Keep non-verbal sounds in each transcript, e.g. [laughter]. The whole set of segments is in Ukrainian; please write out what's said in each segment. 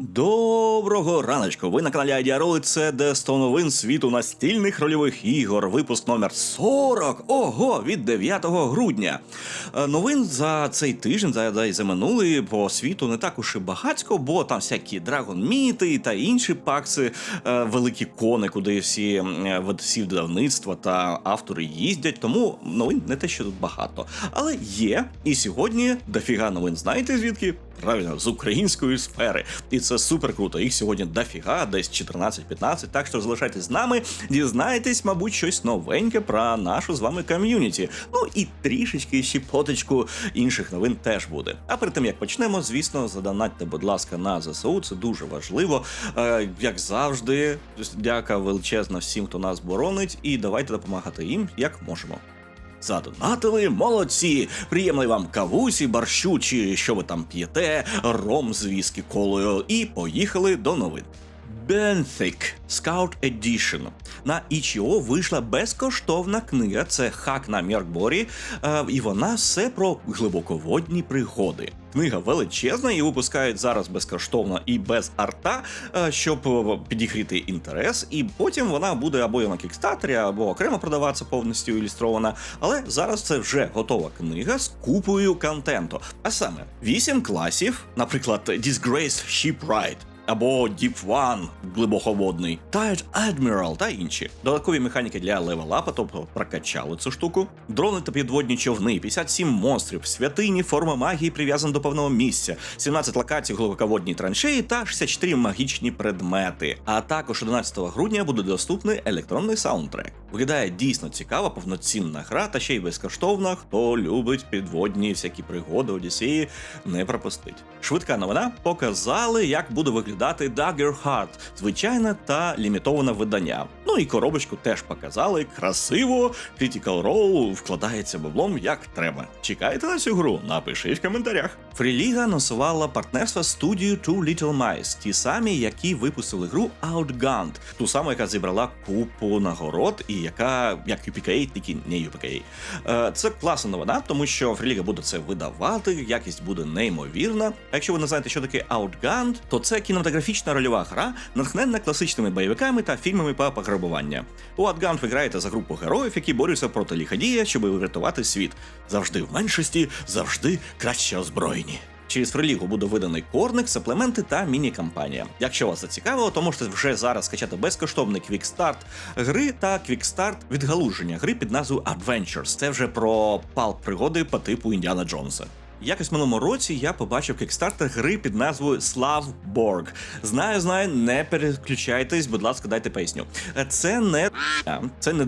Доброго раночку! Ви на каналі Айдіароли. Це де 100 новин світу настільних рольових ігор. Випуск номер 40. Ого, від 9 грудня. Е, Новин за цей тиждень, за, за, за минулий по світу не так уж і багатько, бо там всякі драгонміти та інші пакси, е, великі кони, куди всі е, вид- та автори їздять. Тому новин не те, що тут багато. Але є. І сьогодні дофіга новин. Знаєте звідки? Правильно, з української сфери. І це супер круто. Їх сьогодні дофіга, десь 14-15. Так що залишайтесь з нами, дізнаєтесь, мабуть, щось новеньке про нашу з вами ком'юніті. Ну і трішечки ще поточку інших новин теж буде. А перед тим як почнемо, звісно, задонатьте, будь ласка, на ЗСУ. Це дуже важливо. Е, як завжди, дяка величезна всім, хто нас боронить, і давайте допомагати їм як можемо. Задонатили, молодці! приємли вам кавусі, борщу чи що ви там п'єте, ром з віскі колою. І поїхали до новин. Benthic Scout Edition. На Ichio вийшла безкоштовна книга. Це хак на Міркборі, е, і вона все про глибоководні пригоди. Книга величезна, її випускають зараз безкоштовно і без арта, е, щоб е, підігріти інтерес. І потім вона буде або на кікстатері, або окремо продаватися повністю ілюстрована. Але зараз це вже готова книга з купою контенту. А саме 8 класів, наприклад, Disgraced Shipwright, або Deep One глибоководний, Tired Admiral та інші. Додаткові механіки для левелапа, тобто прокачали цю штуку. Дрони та підводні човни, 57 монстрів, святині, форма магії прив'язана до певного місця, 17 локацій глибоководній траншеї та 64 магічні предмети. А також 11 грудня буде доступний електронний саундтрек. Виглядає дійсно цікава, повноцінна гра, та ще й безкоштовна. Хто любить підводні всякі пригоди Одіссеї, не пропустить. Швидка новина показали, як буде виглядати Dagger Heart, звичайне та лімітоване видання. Ну і коробочку теж показали. Красиво, Critical Role вкладається баблом як треба. Чекайте на цю гру? Напишіть в коментарях. Фріліга анонсувала партнерство з студією Two Little Mice, ті самі, які випустили гру Outgunned, ту саму, яка зібрала купу нагород, і яка як UPK, тільки не UPK. Е, Це класна новина, тому що Фріліга буде це видавати, якість буде неймовірна. А якщо ви не знаєте, що таке Outgunned, то це кінематографічна рольова гра, натхненна класичними бойовиками та фільмами про пограбування. У Outgunned ви граєте за групу героїв, які борються проти ліходія, щоб врятувати світ. Завжди в меншості, завжди краще озброєні. Через фрилігу буде виданий корник, суплементи та міні-кампанія. Якщо вас зацікавило, то можете вже зараз скачати безкоштовний квікстарт гри та квікстарт відгалуження гри під назвою Adventures. Це вже про палп пригоди по типу Індіана Джонса. Якось в минулому році я побачив кікстартер гри під назвою Slavborg. Знаю, знаю, не переключайтесь, будь ласка, дайте поясню. Це не це не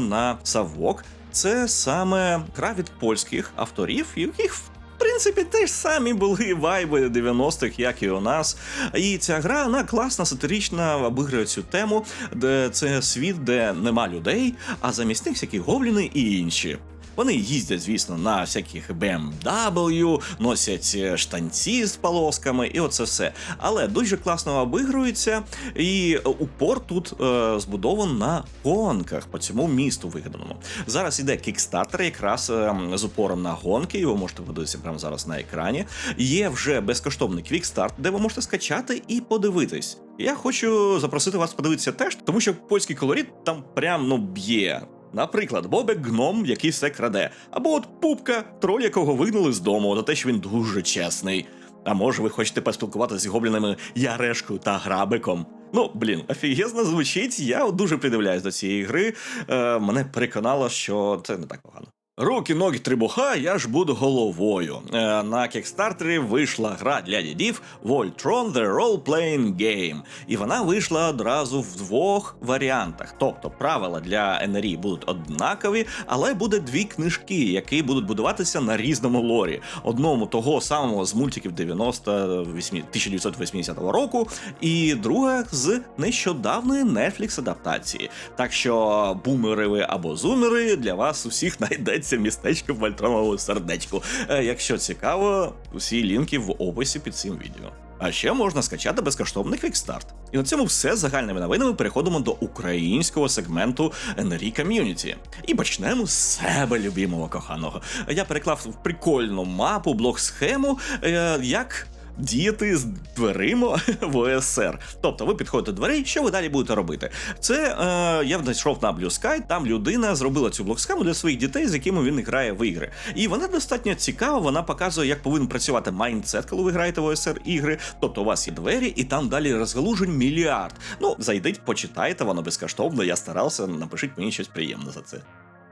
на Савок, це саме гра від польських авторів, яких в принципі, теж самі були вайби 90-х, як і у нас. І ця гра вона класна, сатирична, обіграє цю тему, де це світ, де нема людей, а замість них всякі гобліни і інші. Вони їздять, звісно, на всяких BMW, носять е, штанці з полосками, і оце все. Але дуже класно обігрується, і упор тут е, збудований на гонках по цьому місту вигаданому. Зараз іде кікстартер, якраз е, з упором на гонки, його можете подивитися прямо зараз на екрані. Є вже безкоштовний квікстарт, де ви можете скачати і подивитись. Я хочу запросити вас подивитися теж, тому що польський колорит там прям ну б'є. Наприклад, Бобек гном, який все краде, або от пупка, троль, якого вигнали з дому, за те, що він дуже чесний. А може, ви хочете поспілкуватися з гоблінами Ярешкою та Грабиком? Ну, блін, офігезно звучить. Я дуже придивляюсь до цієї гри. Е, мене переконало, що це не так погано. Руки, ноги, трибуха, я ж буду головою. Е, на кікстартері вийшла гра для дідів Voltron The Role Playing Game. І вона вийшла одразу в двох варіантах. Тобто правила для НРІ будуть однакові, але буде дві книжки, які будуть будуватися на різному лорі. Одному того самого з мультиків 98 1980 року, і друга з нещодавної Netflix адаптації. Так що бумери ви або зумери для вас усіх [laughs] знайдеться містечко в Вольтроновому сердечку. Е, Якщо цікаво, усі лінки в описі під цим відео. А ще можна скачати безкоштовний квікстарт. І на цьому все з загальними новинами переходимо до українського сегменту NRE Community. І почнемо з себе любимого коханого. Я переклав в прикольну мапу, блок схему, е, як діяти з дверима [laughs] в ОСР. Тобто ви підходите до дверей, що ви далі будете робити? Це е, я знайшов на Blue Sky, там людина зробила цю блоксхему для своїх дітей, з якими він грає в ігри. І вона достатньо цікава, вона показує, як повинен працювати майндсет, коли ви граєте в ОСР ігри. Тобто у вас є двері, і там далі розгалужень мільярд. Ну, зайдіть, почитайте, воно безкоштовно. Я старався, напишіть мені щось приємне за це.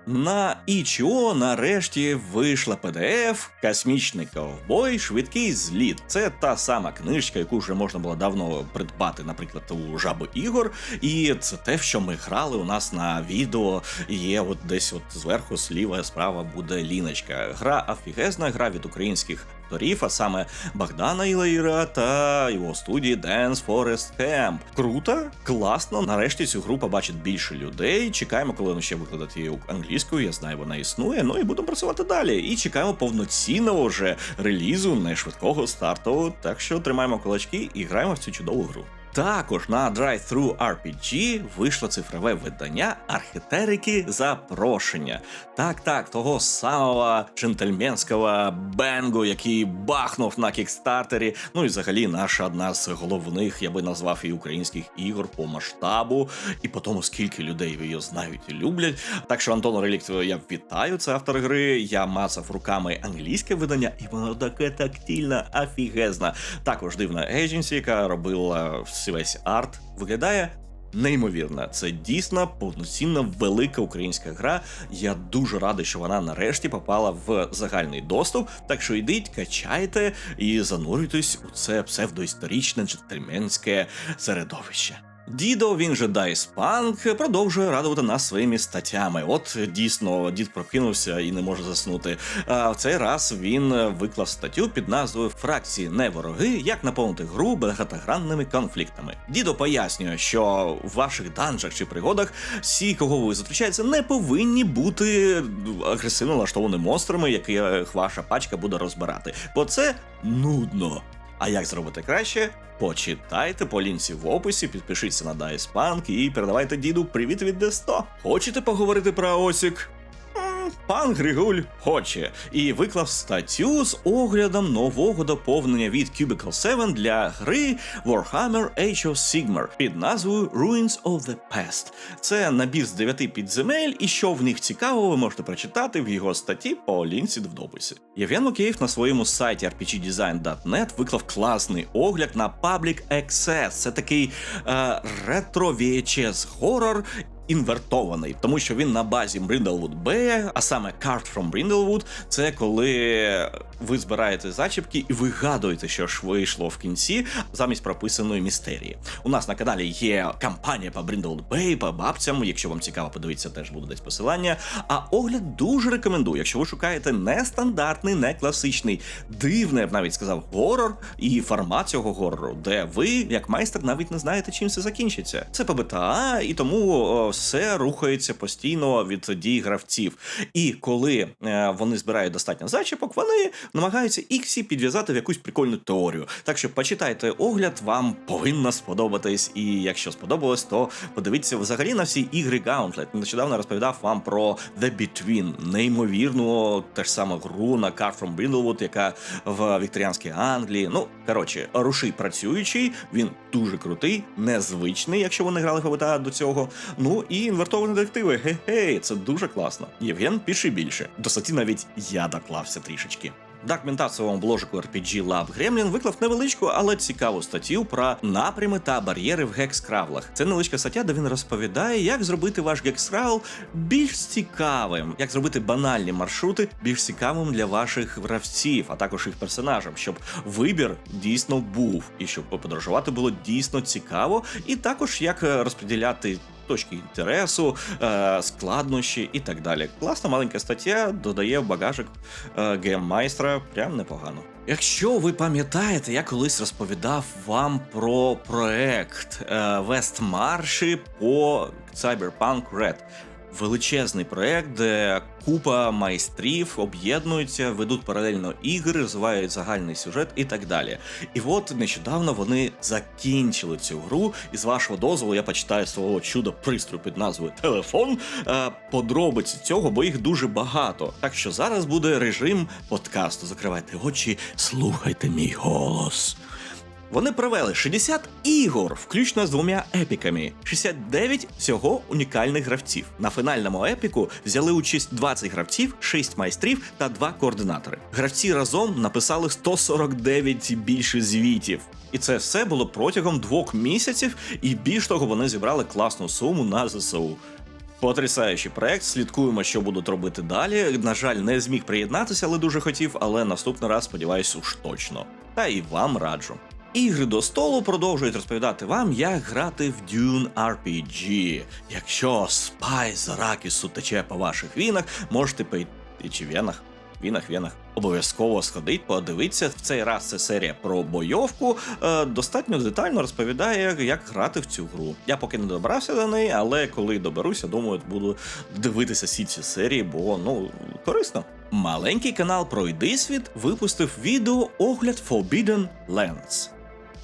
На ічо нарешті вийшла PDF Космічний ковбой, швидкий зліт. Це та сама книжка, яку вже можна було давно придбати, наприклад, у жаби ігор. І це те, що ми грали у нас на відео. Є от десь от зверху, сліва, справа буде ліночка. Гра офігезна, гра від українських авторів, а саме Богдана Ілаїра та його студії Dance Forest Camp. Круто, класно. Нарешті цю групу бачить більше людей. Чекаємо, коли вона ще викладати її англійською. Я знаю, вона існує. Ну і будемо працювати далі. І чекаємо повноцінного вже релізу, не швидкого стартового. Так що тримаємо кулачки і граємо в цю чудову гру. Також на Drive-Thru RPG вийшло цифрове видання архітерики запрошення. Так, так, того самого джентльменського бенгу, який бахнув на кікстартері. Ну і взагалі наша одна з головних, я би назвав і українських ігор по масштабу, і по тому, скільки людей її знають і люблять. Так що Антон Релікт, я вітаю, це автор гри. Я мацав руками англійське видання, і воно таке тактильне, офігезне. Також дивна Agency, яка робила весь арт, виглядає. Неймовірно, це дійсно повноцінна велика українська гра. Я дуже радий, що вона нарешті попала в загальний доступ. Так що йдіть, качайте і занурюйтесь у це псевдоісторичне джентльменське середовище. Дідо, він же Дайс Панк, продовжує радувати нас своїми статтями. От дійсно дід прокинувся і не може заснути. А в цей раз він виклав статтю під назвою Фракції не вороги, як наповнити гру багатогранними конфліктами. Дідо пояснює, що в ваших данжах чи пригодах всі, кого ви зустрічаєте, не повинні бути агресивно налаштованими монстрами, яких ваша пачка буде розбирати, бо це нудно. А як зробити краще? Почитайте по лінці в описі, підпишіться на Dice Punk і передавайте діду привіт від Д100. Хочете поговорити про Осік? Пан Григуль хоче і виклав статтю з оглядом нового доповнення від Cubicle 7 для гри Warhammer Age of Sigmar під назвою Ruins of the Past. Це набір з дев'яти підземель, і що в них цікавого, ви можете прочитати в його статті по лінці в дописі. Євген Лукєєв на своєму сайті rpgdesign.net виклав класний огляд на Public Access. Це такий е, ретро VHS хорор інвертований, тому що він на базі Brindlewood Bay, а саме Card from Brindlewood, це коли ви збираєте зачіпки і вигадуєте, що ж вийшло в кінці замість прописаної містерії. У нас на каналі є кампанія по Brindlewood Bay, по бабцям. Якщо вам цікаво, подивіться, теж буде десь посилання. А огляд дуже рекомендую, якщо ви шукаєте нестандартний, не класичний, дивний, я б навіть сказав, горор і формат цього горору, де ви, як майстер, навіть не знаєте, чим це закінчиться. Це по БТА, і тому все рухається постійно від дій гравців. І коли е, вони збирають достатньо зачіпок, вони намагаються іксі підв'язати в якусь прикольну теорію. Так що почитайте огляд, вам повинно сподобатись. І якщо сподобалось, то подивіться взагалі на всі ігри Gauntlet. Нещодавно розповідав вам про The Between, неймовірну теж саму гру на Card from Brindlewood, яка в вікторіанській Англії. Ну коротше, руший працюючий, він дуже крутий, незвичний, якщо ви не грали в ГБТА до цього. Ну і інвертовані детективи. Гей-гей, це дуже класно. Євген пише більше. До статті навіть я доклався трішечки. Своєму бложику RPG Lab Gremlin виклав невеличку, але цікаву статтю про напрями та бар'єри в гекс-кравлах. Це невеличка стаття, де він розповідає, як зробити ваш гекс-кравл більш цікавим, як зробити банальні маршрути більш цікавим для ваших гравців, а також їх персонажам, щоб вибір дійсно був, і щоб подорожувати було дійсно цікаво, і також як розподіляти точки інтересу, е, складнощі і так далі. Класна маленька стаття додає в багажик е, гейммайстра прям непогано. Якщо ви пам'ятаєте, я колись розповідав вам про проект Вест Вестмарші по Cyberpunk Red. Величезний проект, де купа майстрів об'єднуються, ведуть паралельно ігри, розвивають загальний сюжет і так далі. І от нещодавно вони закінчили цю гру. І з вашого дозволу я почитаю свого чудо пристрою під назвою Телефон. е, Подробиці цього, бо їх дуже багато. Так що зараз буде режим подкасту. Закривайте очі, слухайте мій голос. Вони провели 60 ігор, включно з двома епіками, 69 всього унікальних гравців. На фінальному епіку взяли участь 20 гравців, 6 майстрів та 2 координатори. Гравці разом написали 149 і більше звітів. І це все було протягом двох місяців, і більш того, вони зібрали класну суму на ЗСУ. Потрясаючий проект. Слідкуємо, що будуть робити далі. На жаль, не зміг приєднатися, але дуже хотів. Але наступний раз сподіваюся, уж точно. Та і вам раджу. Ігри до столу продовжують розповідати вам, як грати в Dune RPG. Якщо спайс Аракісу тече по ваших вінах, можете пойти чи венах. Вінах, вінах. Обов'язково сходить, подивитися. В цей раз це серія про бойовку. Е, достатньо детально розповідає, як грати в цю гру. Я поки не добрався до неї, але коли доберуся, думаю, буду дивитися всі ці серії, бо ну корисно. Маленький канал Пройди світ випустив відео огляд Forbidden Lands.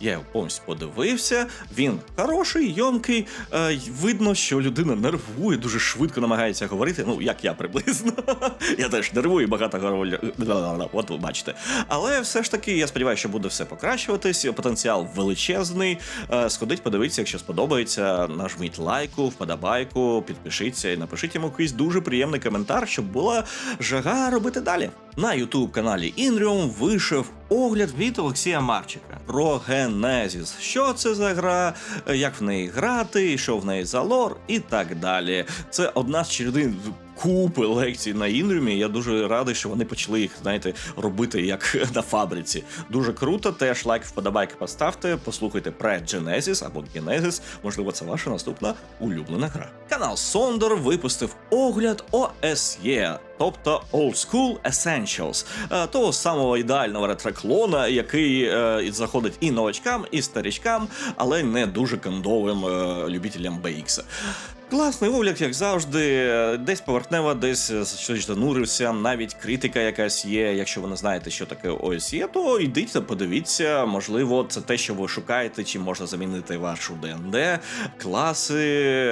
Я його повністю подивився. Він хороший, йомкий. Е, видно, що людина нервує, дуже швидко намагається говорити. Ну, як я приблизно. [laughs] я теж нервую, багато говорю. [laughs] От ви бачите. Але все ж таки, я сподіваюся, що буде все покращуватись. Потенціал величезний. Е, сходить, подивіться, якщо сподобається. Нажміть лайку, вподобайку, підпишіться і напишіть йому якийсь дуже приємний коментар, щоб була жага робити далі. На ютуб каналі Інріум вийшов огляд від Олексія Марчика про Генезіс. Що це за гра, як в неї грати, що в неї за лор і так далі. Це одна з чередин купи лекцій на Інріумі. Я дуже радий, що вони почали їх, знаєте, робити як [laughs] на фабриці. Дуже круто. Теж лайк, вподобайки поставте, послухайте про Genesis або Genesis. Можливо, це ваша наступна улюблена гра. Канал Сондор випустив огляд OSE, тобто Old School Essentials, е, того самого ідеального ретроклона, який е, заходить і новачкам, і старічкам, але не дуже кондовим е, любителям BX. Класний огляд, як завжди, десь поверхнево, десь щось занурився, навіть критика якась є. Якщо ви не знаєте, що таке ОСЄ, то йдіть та подивіться. Можливо, це те, що ви шукаєте, чи можна замінити вашу ДНД, класи,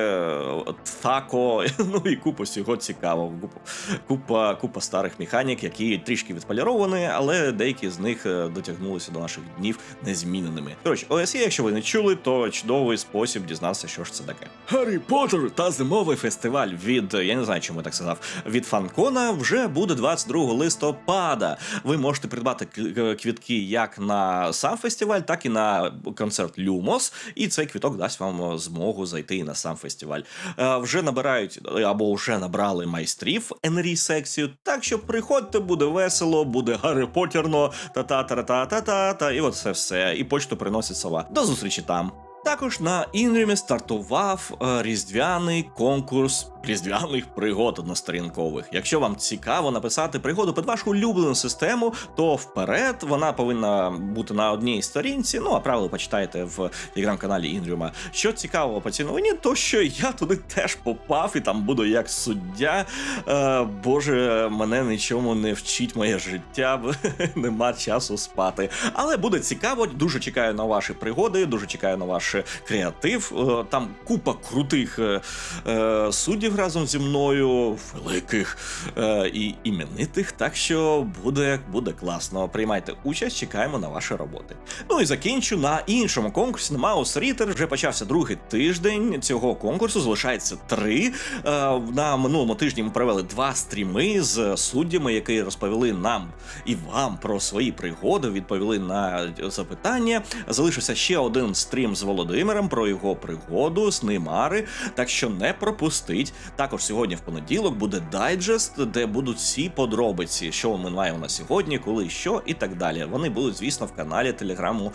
тако, [laughs] ну і купа всього цікавого. Купа, купа, купа старих механік, які трішки відполіровані, але деякі з них е, дотягнулися до наших днів незміненими. Коротше, ОСЄ, якщо ви не чули, то чудовий спосіб дізнатися, що ж це таке. Гаррі Поттер та зимовий фестиваль від я не знаю, чому я так сказав. Від Фанкона вже буде 22 листопада. Ви можете придбати квітки як на сам фестиваль, так і на концерт Люмос. І цей квіток дасть вам змогу зайти і на сам фестиваль. Е, Вже набирають або вже набрали майстрів НРІ секцію. Так що приходьте, буде весело, буде Гаррі Поттерно, та та та та та та та і от це все. І почту приносить сова. До зустрічі там. Також на Інрімі стартував е, різдвяний конкурс різдвяних пригод односторінкових. Якщо вам цікаво написати пригоду під вашу улюблену систему, то вперед вона повинна бути на одній сторінці. Ну а правила почитайте в телеграм-каналі Інріума. Що цікавого по цій новині, то що я туди теж попав і там буду як суддя. Е, Боже, мене нічому не вчить моє життя, [laughs] нема часу спати. Але буде цікаво, дуже чекаю на ваші пригоди, дуже чекаю на ваш креатив. Е, Там купа крутих е, е, суддів разом зі мною, великих і іменитих. Так що буде, буде класно. Приймайте участь, чекаємо на ваші роботи. Ну і закінчу на іншому конкурсі на Маус Рітер. Вже почався другий тиждень цього конкурсу. Залишається три. На минулому тижні ми провели два стріми з суддями, які розповіли нам і вам про свої пригоди, відповіли на запитання. Залишився ще один стрім з Володимиром про його пригоду з Неймари. Так що не пропустить. Також сьогодні в понеділок буде дайджест, де будуть всі подробиці, що ми маємо на сьогодні, коли що і так далі. Вони будуть, звісно, в каналі телеграму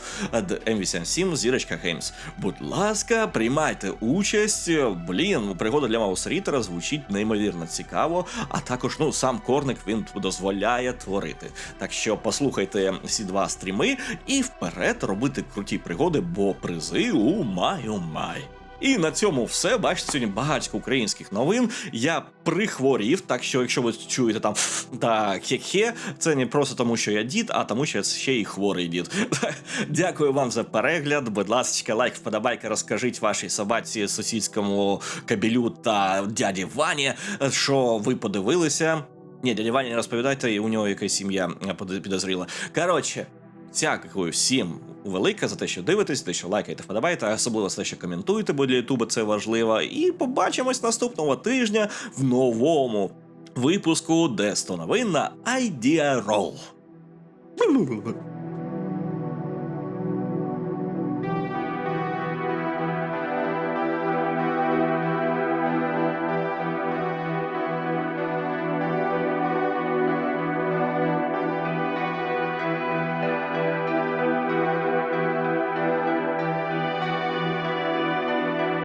M87 Зірочка Геймс. Будь ласка, приймайте участь. Блін, пригода для Маусрітера звучить неймовірно цікаво. А також ну сам Корник він дозволяє творити. Так що послухайте всі два стріми і вперед робити круті пригоди, бо призи у май у май. І на цьому все. Бачите, сьогодні багатько українських новин. Я прихворів, так що, якщо ви чуєте там так, хе-хе, це не просто тому, що я дід, а тому, що я ще й хворий дід. [laughs] Дякую вам за перегляд. Будь ласка, лайк, вподобайка, розкажіть вашій собаці, сусідському кабелю та дяді Вані, що ви подивилися. Ні, дяді Вані не розповідайте, у нього якась сім'я підозріла. Коротше, дякую всім велике за те, що дивитесь, те, що лайкаєте, вподобаєте, особливо за те, що коментуєте, бо для Ютуба це важливо. І побачимось наступного тижня в новому випуску Десто новин на Idea Roll.